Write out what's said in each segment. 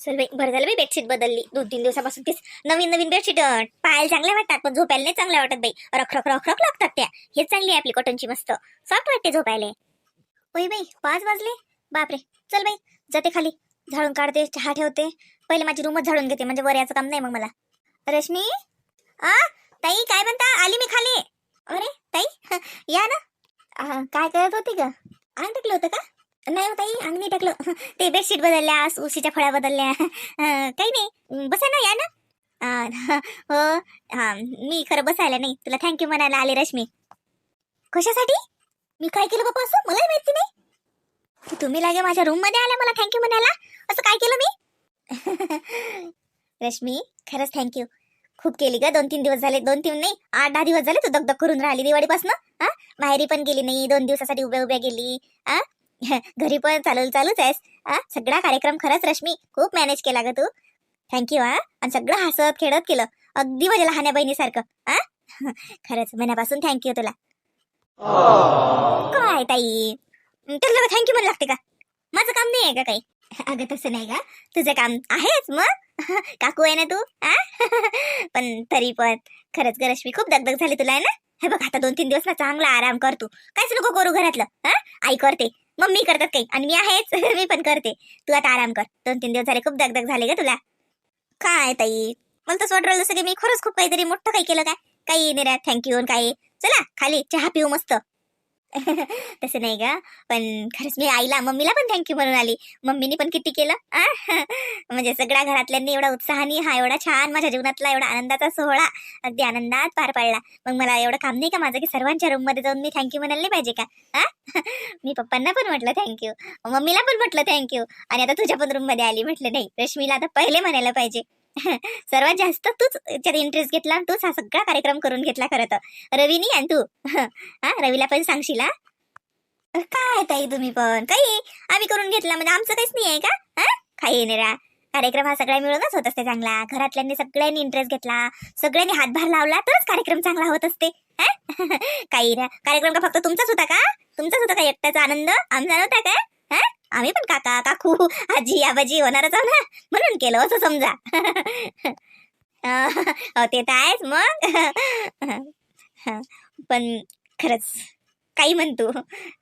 चल बाई बरं झालं बाई बेडशीट बदलली. दोन तीन दिवसापासून तीच नवीन नवीन बेडशीट पाहायला चांगल्या वाटतात पण झोपायला नाही चांगल्या वाटत बाई. रख रख रख रख लागतात त्या. हेच चांगली आहे आपली कॉटनची मस्त. सॉफ्ट वाटते झोपायला. ओय बाई पाच वाजले? बापरे. चल बाई जाते खाली. झाडून काढते चहा ठेवते. पहिले माझी रूमच झाडून घेते म्हणजे वर याचं काम नाही मग मला. रश्मी? आ ताई काय म्हणता? आली मी खाली. अरे ताई या ना. काय करत होती का अंग टाकलं होतं का? नाही हो ताई अंग नाही टाकलं. ते बेडशीट बदलल्या उशीच्या फळ्या बदलल्या. काही नाही. बसा ना या ना. हो. हा मी खरं बसायला नाही. तुला थँक्यू म्हणायला आले रश्मी. कशासाठी? मी काय केलं बाबा असं? मलाही माहिती नाही. तुम्ही लागे माझ्या रूममध्ये आल्या मला थँक्यू म्हणायला. असं काय केलं मी? रश्मी खरंच थँक्यू खूप केली ग. दोन तीन दिवस झाले. दोन तीन नाही आठ दहा दिवस झाले तू दगदग करून राहिली दिवाळीपासून. हा बाहेरी पण गेली नाही. दोन दिवसासाठी उभ्या उभ्या गेली. हा घरी पण चालू चालूच आहेस. हा सगळा कार्यक्रम खरंच रश्मी खूप मॅनेज केला ग तू. थँक्यू हा आणि सगळं हसत खेळत केलं. अगदी माझ्या लहान्या बहिणीसारखं हा खरंच मनापासून थँक्यू तुला. काय ताई? तुला थँक्यू म्हणू लागते का? माझं काम नाही आहे का काही? अगं तसं नाही का तुझं काम आहेच मग. काकू आहे ना तू पण तरी पण. खरंच ग रश्मी खूप दगदग झाली तुला आहे ना? हे बघ आता दोन तीन दिवस ना चांगला आराम कर तू. काहीच नको करू घरातलं हा आई करते. मम्मी करतात काही. आणि मी आहेच. मी पण करते. तू आता आराम कर. दोन तीन दिवस झाले खूप दगदग झाले का तुला. काय ताई? मला तसं वाटलं राहिलं जसं की मी खरंच खूप काहीतरी मोठं काही केलं काय? काही नाही थँक्यू काही. चला खाली चहा पिऊ मस्त. तसं नाही का पण खरंच मी आईला मम्मीला पण थँक्यू म्हणून आली. मम्मीने पण किती केलं. म्हणजे सगळ्या घरातल्यांनी एवढा उत्साहाने हा एवढा छान माझ्या जीवनातला एवढा आनंदाचा सोहळा अगदी आनंदात पार पडला. मग मला एवढं काम नाही का माझं की सर्वांच्या रूममध्ये जाऊन मी थँक्यू म्हणायला नाही पाहिजे का? आ? मी पप्पांना पण म्हटलं थँक्यू मम्मीला पण म्हटलं थँक्यू आणि आता तुझ्या पण रूममध्ये आली म्हटलं नाही. रश्मीला आता पहिले म्हणायला पाहिजे. सर्वात जास्त तूच त्यात इंटरेस्ट घेतला तूच हा सगळा कार्यक्रम करून घेतला खरं तर. रवीनी आणि तू. हा रवीला पण सांगशील काय ताई तुम्ही पण? काही आम्ही करून घेतला म्हणजे आमचं काहीच नाही आहे का? हा? काही नाही रा. कार्यक्रम हा सगळ्या मिळूनच होत असते चांगला. घरातल्यांनी सगळ्यांनी इंटरेस्ट घेतला. सगळ्यांनी हातभार लावला तरच कार्यक्रम चांगला होत असते. काही रा. कार्यक्रम का फक्त तुमचाच होता का? तुमचाच होता का एकट्याचा आनंद? आमचा नव्हता का? हा? आम्ही पण काका काकू आजी आबाजी होणारच आहो ना. म्हणून केलं असं समजा. अं, ते तर आहेच मग. पण खरंच काही म्हणतो.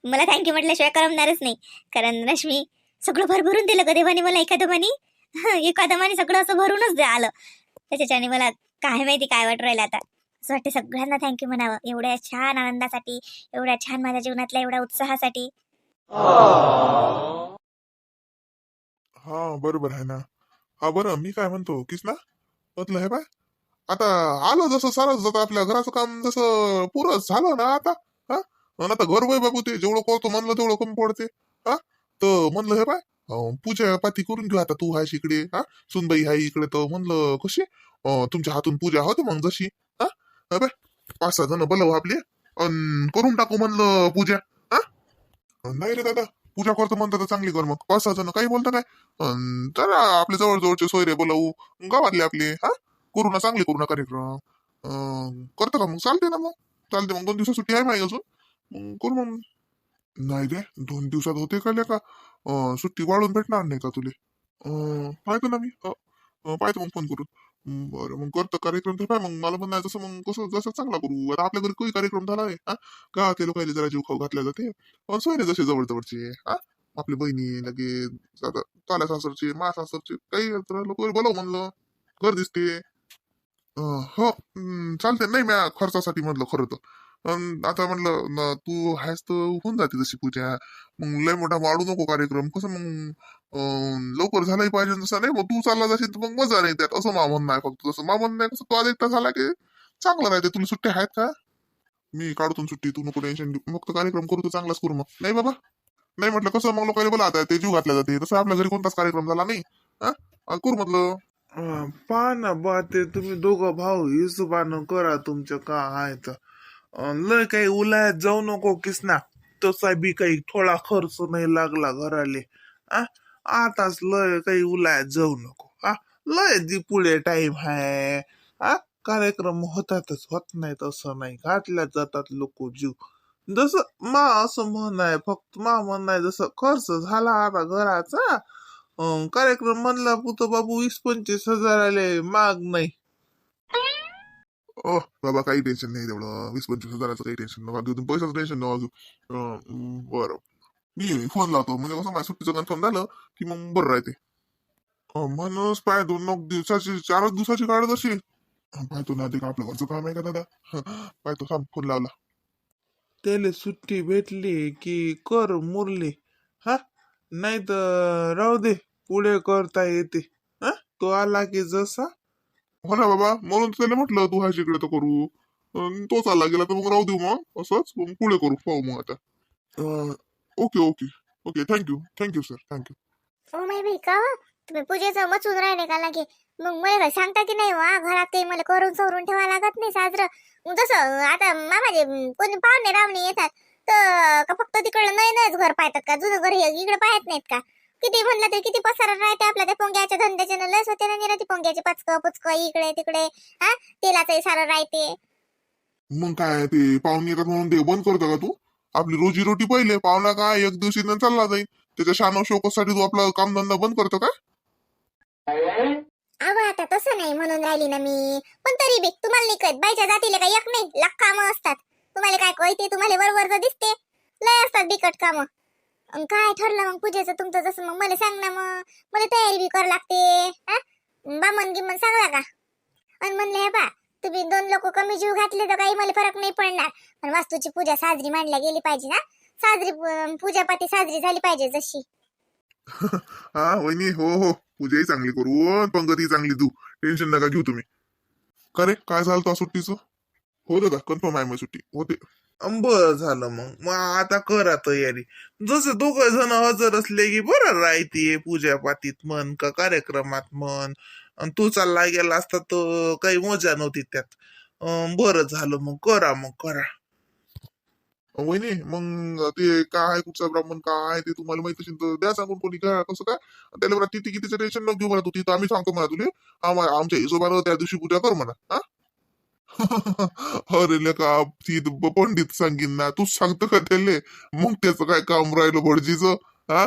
मला थँक्यू म्हटल्याशिवाय करमणारच नाही. कारण रश्मी सगळं भरभरून दिलं का देवाने मला एखादं म्हणी एखादं म्हणी सगळं असं भरूनच द्या आलं. त्याच्याने मला काय माहिती काय वाटू राहिलं आता. असं वाटतं सगळ्यांना थँक्यू म्हणावं. एवढ्या छान आनंदासाठी एवढ्या छान माझ्या जीवनातल्या एवढ्या उत्साहासाठी. हा बरोबर आहे ना. हा बरं मी काय म्हणतो किसना म्हटलं हे बाय आता आलं जसं सारच जातं आपल्या घराचं काम जसं पुरं झालं ना आता हा? आता घर वय बाबू ते जेवढं करतो म्हणलं तेवढं कमी पडते हा? तर म्हणलं हे बाय अं, पूजा पाती करून घेऊ आता तू हायस इकडे हा? सुनबाई हाय इकडे तर म्हणलं कशी? अं, तुमच्या हातून पूजा होते मग जशी हा? हे बाय पाच सहा जण बोलव आपले अन करून टाकू म्हणलं पूजा. नाही रे दादा पूजा करतो म्हणता तर चांगली कर मग. पाच सहा जण काही बोलता काय? अन तर आपले जवळ जवळचे सोयरे बोलावू. गावातले आपले हा? करू ना चांगले करू ना कार्यक्रम. अं, करतो का मग? चालते ना मग. चालते मग. दोन दिवसात सुट्टी आहे माझी अजून. मग करू मग. नाही रे दोन दिवसात होते का का अं, सुट्टी वाढून भेटणार नाही का तुले? अं, पाहतो ना मी. अं, अं, पाहतो मग फोन करून. बरं. मग करतो कार्यक्रम तर पाय मग मला पण नाही जसं मग कसं जसं चांगला करू. आता आपल्या घरी काही कार्यक्रम झाला आहे हा? का ते लोकांनी जरा जीव खाऊ घातल्या जाते? पण सोय जसे जवळ जवळचे हा? आपली बहिणी लगेच आता ताल्या सासरचे मा सासरचे काही लोक बोलाव म्हणलं. घर दिसते. हो चालते नाही म्या खर्चासाठी म्हणलं खरं तर. आता म्हणलं तू आहेस तर होऊन जाते तशी पूजा. मग लय मोठा वाढू नको कार्यक्रम. कसं मग लवकर झालंही पाहिजे तसं नाही मग तू चालला जाशील तर मग मजा नाही त्यात असं मा म्हणणं आहे फक्त तसं. मा म्हणणं आहे कसं तू आज एकटा झाला की चांगलं राहते तुला सुट्टी आहेत का? मी काढतो सुट्टी तू नको टेन्शन घेऊ. मग कार्यक्रम करू तू चांगलाच करू मग. नाही बाबा. नाही म्हटलं कसं मग लोकांनी बोला आता ते जीव घातल्या जाते. तसं आपल्या घरी कोणताच कार्यक्रम झाला नाही. हा? कर करू म्हटलं. पहा ना बा ते तुम्ही दोघं भाऊ हिशोबानं करा तुमचं का आहे तर. लय काही उलायत जाऊ नको किसना. तसा बी काही थोडा खर्च नाही लागला घराले. आ आताच लय काही उलायत जाऊ नको. आ लय दी पुढे टाइम आहे. आ कार्यक्रम होतातच होत नाही तसं नाही. घातल्या जातात लोक जीव. जसं मा असं म्हण आहे फक्त मा म्हण आहे जसं खर्च झाला आता घराचा अं, कार्यक्रम म्हणला पुतो बाबू वीस पंचवीस हजार आले माग नाही. ओ बाबा काही टेन्शन नाही तेवढं. वीस पंचवीस हजाराचं काही टेन्शन नका तुम्ही पैशाचं टेन्शन नका घेऊ बरं. मी फोन लावतो. म्हणजे कसं माझ्या सुट्टीचं कन्फर्म झालं की मग बरं राहते. माणूस पाय दोन नऊ दिवसाची चारच दिवसाची काढत असेल पाहतो ना ते का आपलं घरचं काम आहे का दादा? पाहतो थांब फोन लावला. त्याला सुट्टी भेटली की कर मुरली. हा? नाही तर राहू दे पुढे करता येते. हा? तो आला की जसा? हो ना बाबा म्हणून त्याला म्हटलं तू ह्याच्या इकडे तर करू. अं, तो चालला गेला तर मग राहू देऊ मग असंच. मग पुढे करू पाहू मग आता. Okay okay okay thank you thank you sir thank you oh my बाई का हो? तुम्ही पूजेचं मचून राहिले का लागे? मग मला काय सांगता की नाही वा घरात काही मला करून सवरून ठेवा लागत नाही साजरं. मग जसं आता मामाचे अं, कोणी पाहुणे रावणे येतात तर का फक्त तिकडलं नाही नाहीच घर पाहतात का? जुनं घर हे इकडे पाहत नाहीत का? किती म्हणलं तरी किती पसारा राहते आपल्या त्या पोंग्याच्या धंद्याच्या न लस होते ना निराती पोंग्याचे पचकं पुचकं इकडे तिकडे हा? तेलाचंही सारं राहते. मग काय ते पाहुणे येतात म्हणून ते बंद करतो का तू? आपली रोजी रोटी पहिले पाहुणा काय एक दिवशी न चालला जाईल त्याच्या शानव शोकासाठी तू आपला कामधंदा बंद करतो का? अहो आता तसं नाही म्हणून राहिली ना मी. पण तरी बी तुम्हाला नाही कळत बाईच्या जातीला काय एक नाही लाख कामं असतात. तुम्हाला काय कळते तुम्हाला बरोबर तर दिसते लय असतात बिकट कामं. अन काय ठरलं मग पूजेचं तुमचं जसं मग मला सांग ना मग. मला तयारी बी करावं लागते हा? बामन गिमन सांगला का? आणि म्हणले हे पा तुम्ही दोन लोक कमी जीव घातले तर काही मला फरक नाही पडणार. पण वास्तूची पूजा साजरी मांडल्या गेली पाहिजे ना. साजरी पूजापाती साजरी झाली पाहिजे जशी. हा वहिनी हो हो. पूजाही चांगली करू अन पंगतही चांगली देऊ. टेन्शन नका घेऊ तुम्ही. का रे? काय झालं तो सुट्टीचं? हो दादा कन्फर्म आहे माझी सुट्टी. होते. अं, बरं झालं मग. मग आता करा तयारी. जसं दोघ जण हजर असले की बरं राहते पूजा पातीत म्हण का कार्यक्रमात म्हण. आणि तू चालला गेला असता तर काही मजा नव्हती त्यात. बरं झालं मग करा मग करा. वहिनी मग ते काय कुठचा ब्राह्मण काय ते तुम्हाला माहीत असेल तर द्या सांगून कोणी काय कसं काय? त्याला म्हणा तिथे कितीचं टेन्शन न घेऊ म्हणा तू तिथं आम्ही सांगतो म्हणा तुले. आमच्या हिशोबानं त्या दिवशी पूजा कर म्हणा हा? अरे लेका ती पंडित सांगीन ना तूच सांगतो का त्याले? मग त्याचं काय काम राहिलं भटजीचं हा?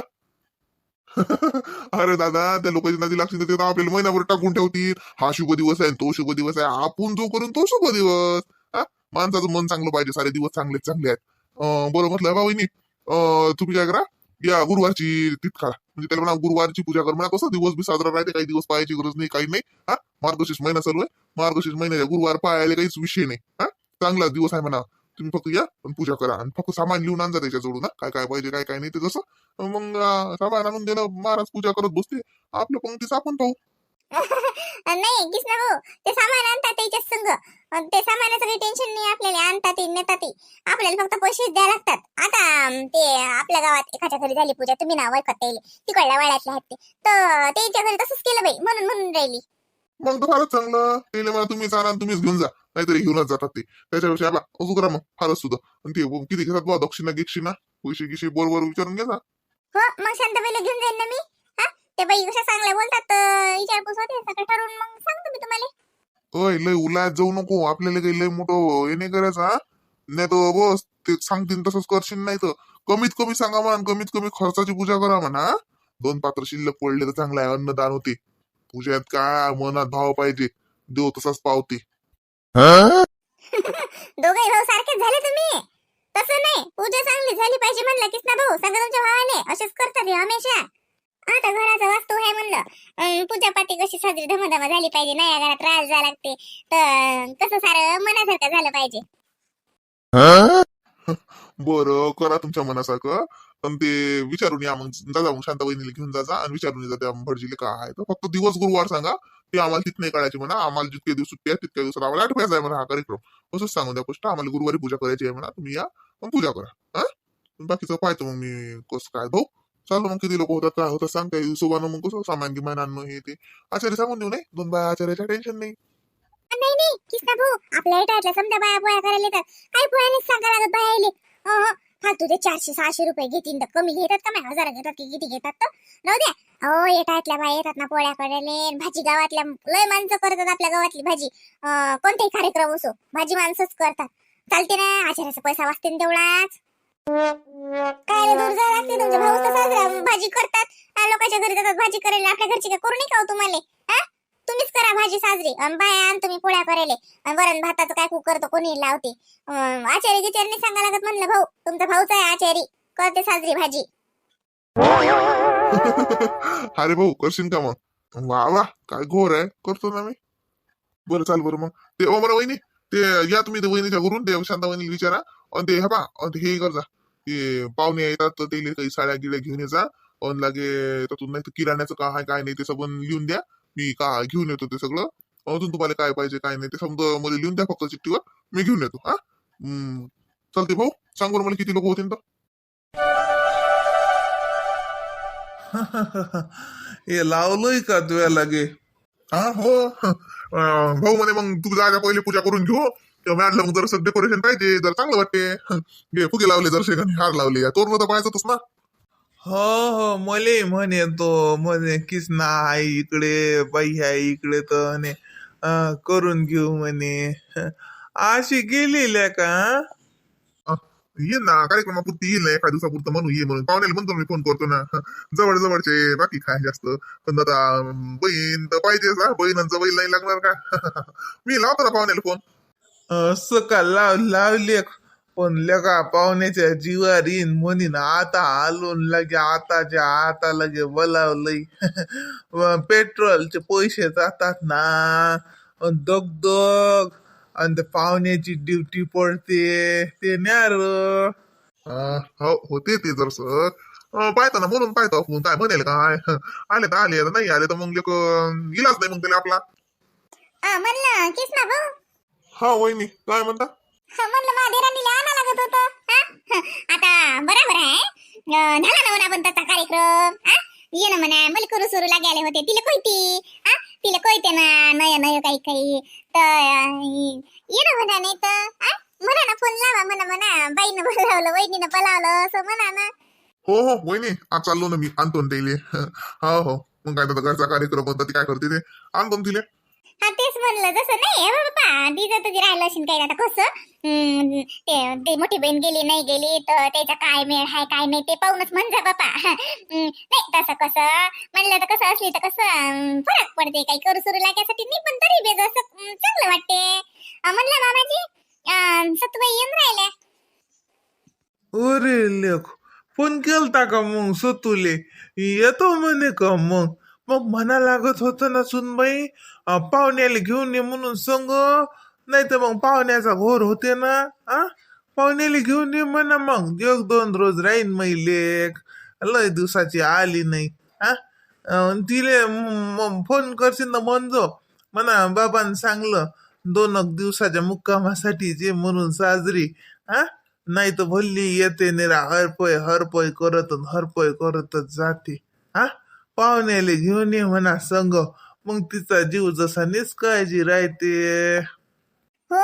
अरे दादा त्या लोकांची नदी लागतील ते आपल्याला महिनाभर टाकून ठेवतील. हा शुभ दिवस आहे तो शुभ दिवस आहे. आपण जो करून तो शुभ दिवस हा? माणसाचं मन चांगलं पाहिजे सारे दिवस चांगले चांगले आहेत. बरोबर बरं म्हटलं बा तुम्ही काय करा या गुरुवारची तितका म्हणजे त्याला म्हणा गुरुवारची पूजा कर म्हणा कसं दिवस बी साजरा राहते काही दिवस पाहायची गरज नाही काही नाही. हा? मार्गशीर्ष महिना चालू आहे. मार्गशीर्ष महिन्याच्या गुरुवार पाहायला काहीच विषय नाही. हा? चांगला दिवस आहे म्हणा. तुम्ही फक्त या पण पूजा करा. आणि फक्त सामान लिहून आणजा त्याच्या जोडून काय काय पाहिजे काय काय नाही ते जसं. मग सामान आणून देणं महाराज पूजा करत बसते. आपल्या पंक्तीचं आपण पाहू. नाही कृष्ण भाऊ. ते सामान आणतात त्याच्या संघ अन ते सामानाचं काही टेन्शन नाही आपल्याला. आणतात ते नेतात ते. आपल्याला फक्त पैसे द्यावे लागतात. आता ते आपल्या गावात एखाद्या घरी झाली पूजा तुम्ही नाव ऐकत येईल तिकडल्या वाड्यातले आहेत ते. तर त्यांच्या घरी तसंच केलं बाई. म्हणून म्हणून राहिली. मग तर फारच चांगलं ते मला तुम्ही चाला आणि तुम्हीच घेऊन जा. नाहीतरी घेऊनच जातात ते. त्याच्यापेक्षा बा अजून करा मग फारच सुद्धा. आणि ते किती घेतात बा दक्षिणा गिक्षिणा. पैसे गिशे बरोबर विचारून घ्या हो मग शांताबाईला घेऊन जाईन ना मी. हा ते बाई कशा चांगल्या बोलतात विचारपूस होते सगळं ठरवून मग सांगतो मी तुम्हाला. अय लय उलात जाऊ नको आपल्याला काही लय मोठं हे नाही करायचं हा. नाही तर बस ते सांगतील तसंच करशील नाही तर कमीत कमी सांगा म्हणा कमीत कमी खर्चाची पूजा करा म्हणा? दोन पात्र शिल्लक पडले तर चांगलं आहे अन्नदान होते. पूजात काय मनात भाव पाहिजे? देव तसाच पावते. दोघे भाऊ सारखेच झाले तुम्ही? तसं नाही. पूजा चांगली झाली पाहिजे म्हणलं. भाऊ तुमच्या भावाने. असेच करतात हे हमेशा. आता घराचा वास्तू आहे म्हणलं. पूजा कशी साजरी धमाधमा झाली पाहिजे. नाही घरात त्रास झाला लागते. तर कसं सारं मनासारखं झालं पाहिजे. बरं करा तुमच्या मनासारखं. पण ते विचारून या मग. जा मग शांता वहिनीला घेऊन जा आणि विचारून या त्या भटजीले काय आहे तर फक्त दिवस गुरुवार सांगा. ते आम्हाला तिथं नाही काढायची म्हणा. आम्हाला जितके दिवस सुट्टी आहे तितक्या दिवसात आम्हाला आठवायचा आहे म्हणा हा कार्यक्रम. असंच सांगून द्या गोष्ट. आम्हाला गुरुवारी पूजा करायची आहे म्हणा. तुम्ही या मग पूजा करा. हा? बाकीचं पाहतो मग मी कसं काय. भाऊ चालू मग किती लोक होतात काय होतात सांग काही सोबानं मग कसं सामान गिमान आणणं हे ते. आचार्य सांगून देऊ नाही दोन बाय आचार्याच्या टेन्शन नाही. नाही नाही. किसना भाऊ? आपल्या इथं समजा बाया पोया करायला येतात. काही पोयानेच सांगा लागत बाया फालतू ते चारशे सहाशे रुपये घेतील तर कमी घेतात का नाही हजार घेतात की किती घेतात तर? राहू द्या. अहो येटातल्या बाय येतात ना पोळ्या करायला भाजी गावातल्या लय माणसं करतात आपल्या गावातली भाजी. अं, कोणताही कार्यक्रम असो भाजी माणसंच करतात. चालते ना आचार्याचा पैसा वाचते ना तेवढाच. काय दूर जा लागते तुमच्या भाऊ साजरा भाजी करतात. लोकांच्या घरी जातात भाजी करायला. आपल्या घरची काय करू नाही का हो तुम्हाला? तुम्हीच करा भाजी साजरी. अन बाया आण तुम्ही पोळ्या करायला अन वरण भाताचं काय कुकर तर कोणी लावते. आचारी गिचारी सांगा लागत म्हणलं भाऊ तुमचा भाऊच आहे आचारी. करते साजरी भाजी. अरे भाऊ करशील का मग? वा वा काय घोर आहे. करतो ना मी. बरं चाल बरं मग. ते ओ बरं वहिनी ते या तुम्ही वहिनीच्या घरून ते शांता वहिनी विचारा. आणि ते हा पा आणि हे करजा ते पाहुणे येतात तर ते काही साड्या गिड्या घेऊन येजा आणि लागे तर नाही किराण्याचं काय काय नाही ते सगळं लिहून द्या. मी का घेऊन येतो ते सगळं. अजून तुम्हाला काय पाहिजे काय नाही ते समजा मला लिहून द्या फक्त चिठ्ठीवर. मी घेऊन येतो हा? चालते भाऊ सांग बरं मला किती लोक होते तर. हे लावलंय का तुया लागे हा हो. भाऊ म्हणे मग तू जायच्या पहिले पूजा करून घेऊ. मॅडला मग जरासं डेकोरेशन पाहिजे जर चांगलं वाटते. फुगे लावले जरसे हार लावले. तोरण तर पाहायचंच ना. हो हो मले म्हणे तो म्हणे किसना आहे इकडे बाई आहे इकडे तर म्हणे अं, करून घेऊ म्हणे. अशी गेलेल्या का? अं, ये ना कार्यक्रमापुरती येईल ना एका दिवसापुरतं म्हणून ये म्हणून. पाहुण्याला म्हणतो मी फोन करतो ना. जवळ जवळचे बाकी काय जास्त. पण आता अं, बहीण तर पाहिजेच ना बहीण बैल नाही लागणार का? मी लावतो ना पाहुण्याला फोन असं का लाव लावले पण लगा पाहुण्याच्या जीवार येईन म्हणीन. आता आलो न लगे आताच्या आता लगे बोलावलंय पेट्रोलचे पैसे जातात ना. अन दगदग. आणि ते पाहुण्याची ड्युटी पडते. ते न्यार. अं, हो होते ते जरस पाहतो ना म्हणून पाहतो आपण. काय म्हणेल काय? आले तर आले तर नाही आले तर मग लोक इलाच नाही मग त्याला आपला. म्हणलं भाऊ? हा वहिनी काय म्हणता? म्हणलं आणा लागत होतं. हा? आता बरोबर आहे. अं, झाला ना म्हणा पण त्याचा कार्यक्रम. हा? ये ना म्हणा मला करू लागायला होते. तिला कोयती? हा? तिला कोयते ना नय नय काही काही. तर अं, ये ना म्हणा नाही तर हा? म्हणा ना फोन लावा म्हणा म्हणा. बाईनं बोलावलं वहिनीनं बोलावलं असं म्हणा ना. हो हो वहिनी आज चाललो ना मी. आणतो ना त्याले. हो हो मग काय तर घरचा कार्यक्रम होता ती काय करते ते? आणतो ना तिले. म्हणलं जसं नाही हे बाबा तिचं तुझी राहिलं असेल काही आता कसं? ते ते मोठी बहीण गेली नाही गेली तर त्याचा काय मेळ आहे काय नाही ते पाहूनच म्हण जा बापा. नाही तसं कसं? म्हणलं तर कसं असली तर कसं फरक पडते काही करू सुरू लागण्यासाठी नाही पण तरी बे जसं चांगलं वाटते. म्हणलं मामाजी अं, सतुबाई येऊन राहिल्या. अरे लेख फोन केलता का मग सतुले? येतो म्हणे का मग? मग म्हणा लागत होतं ना सुनबाई पाहुण्याला घेऊन ये म्हणून संग. नाही तर मग पाहुण्याचा घोर होते ना आ? पाहुण्याला घेऊन ये म्हणा मग. एक दोन रोज राहीन मै लेख लय दिवसाची आली नाही हा तिले फोन करशील ना म्हणजो. म्हणा बाबान सांगलं दोन एक दिवसाच्या मुक्कामासाठी जे म्हणून साजरी हा नाही तर भल्ली येते निरा हरपय हरपय करत हरपय करतच जाते हा पाहुण्याला घेऊन ये म्हणा संग. मग तिचा जीव जसा निष्काळजी राहते. हो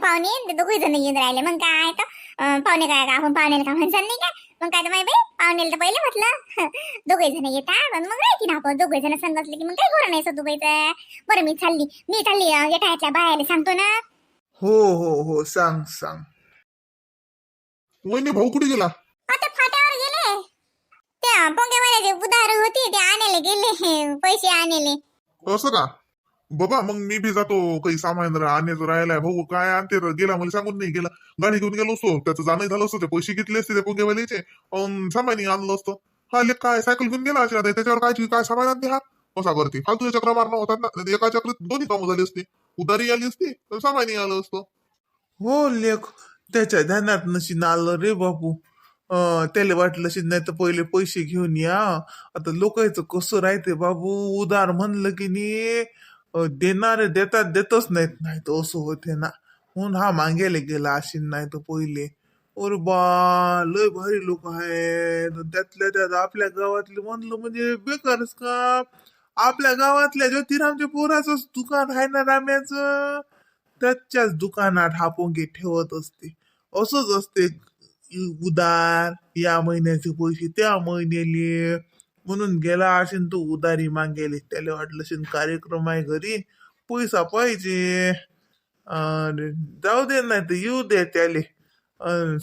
पाहुणे दोघे जण येऊन राहिले. मग काय तर पाहुणे काय का आपण पाहुण्याला का म्हणसान नाही का? मग काय तर माहिती बाई पाहुण्याला तर पहिले म्हटलं. दोघे जण येतात. आणि मग राहते ना आपण. दोघे जण संग असले की मग काही बरं नाही सदुबाईचं बरं मी चालली. मी चालली येठाच्या बायाला सांगतो ना. हो हो हो सांग सांग. वहिनी भाऊ कुठे गेला? आता फाट्यावर त्या पोंगेवाल्याचे उधार होती ते आणायला गेले पैसे आणायले. असं का? बाबा मग मी बी जातो काही सामान आणायचं राहिलाय भाऊ काय आणते तर गेला मला सांगून नाही गेला. गाडी घेऊन गेलो असतो त्याचं जाणं झालं असतं ते पैसे घेतले असते त्या पोंगेवालीचे अन सामानी आणलं असतं. हा लेख काय सायकल घेऊन गेला आता त्याच्यावर काय काय सामान आणते हा? कसा करते. फालतू चक्र मारणं होतात ना एका चक्रात दोन्ही कामं झाली असती. उधारी आली असती तर सामानी आलं असतं. हो लेख त्याच्या ध्यानात नशीन आलं रे बापू. त्याला वाटलं असेल नाही तर पहिले पैसे घेऊन या. आता लोकांचं कसं राहते बाबू? उदार म्हणलं की नी देणारे देतात देतच नाहीत. नाही तर असं होते ना. म्हणून हा मागायला गेला अशी नाही तर पहिले. अरे बा लय भारी लोक आहेत. त्यातल्या त्यात आपल्या गावातले म्हणलं म्हणजे बेकारच का? आपल्या गावातल्या ज्योतिरामच्या पोराचंच दुकान आहे ना राम्याचं? त्याच्याच दुकानात हा पोंगे ठेवत असते. असंच असते. उदार या महिन्याचे पैसे त्या महिन्याले. म्हणून गेला असेन तो उदारी मागेले. त्याला वाटलं असेन कार्यक्रम आहे घरी. पैसा पाहिजे. जाऊ दे नाही तर येऊ दे त्याले.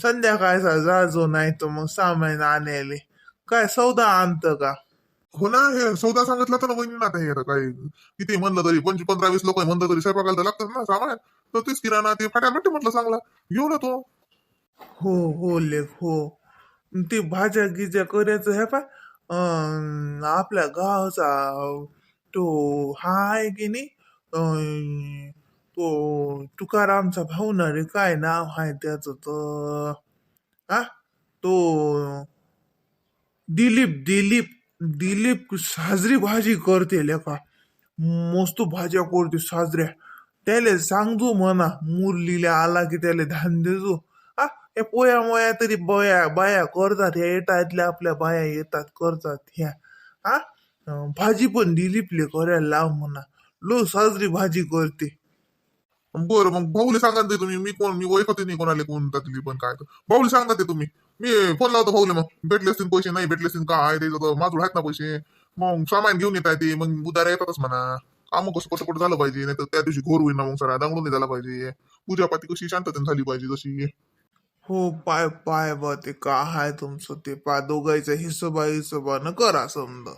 संध्याकाळचा जाजो नाही तर मग सामान आणायले. काय सौदा आणतं का? हो ना हे सौदा सांगितला तर ना वहिनी ना हे काय किती म्हणलं तरी पंचवीस पंधरा वीस लोक म्हणलं तरी स्वयंपाकाला तर लागतात ना सामान. तर तेच किराणा ते फाट्या भेटते म्हटलं चांगला. येऊ ना तो. हो हो लेख हो. ते भाज्या गिज्या करायचं हे पा आपल्या गावचा तो हा आहे की नाही? अं, तो तुकारामचा भाऊ ना रे काय नाव आहे त्याचं तर? हा? तो दिलीप दिलीप दिलीप साजरी भाजी करते लेका मस्त भाज्या करते साजऱ्या. त्याले सांगतो म्हणा मुरलीला आला की त्याला धान देतो हे पोया मोया तरी बया बाया करतात ह्या येतातल्या आपल्या बाया येतात करतात ह्या हा? भाजी पण दिलीपले करायला लाव म्हणा. लो साजरी भाजी करते. बरं मग भाऊले सांगा ते तुम्ही. मी कोण मी ओळखते नाही कोणाला कोण त्यातली पण काय. तर. भाऊले सांगा ते तुम्ही. मी फोन लावतो भाऊले मग. भेटले असतील पैसे नाही भेटले असतील काय ते माझं आहेत ना पैसे. मग सामान घेऊन येत आहे ते मग उदारा येतातच म्हणा. काम कसं कसं कुठं झालं पाहिजे नाही तर त्या दिवशी घोर होईल ना मग सरा दांगडून नाही झाला पाहिजे. पूजापाती कशी शांततेने झाली पाहिजे जशी. हो पाय पाय बा ते का हाय तुमचं ते पाय दोघायचा हिशोबा हिशोबानं करा समजा.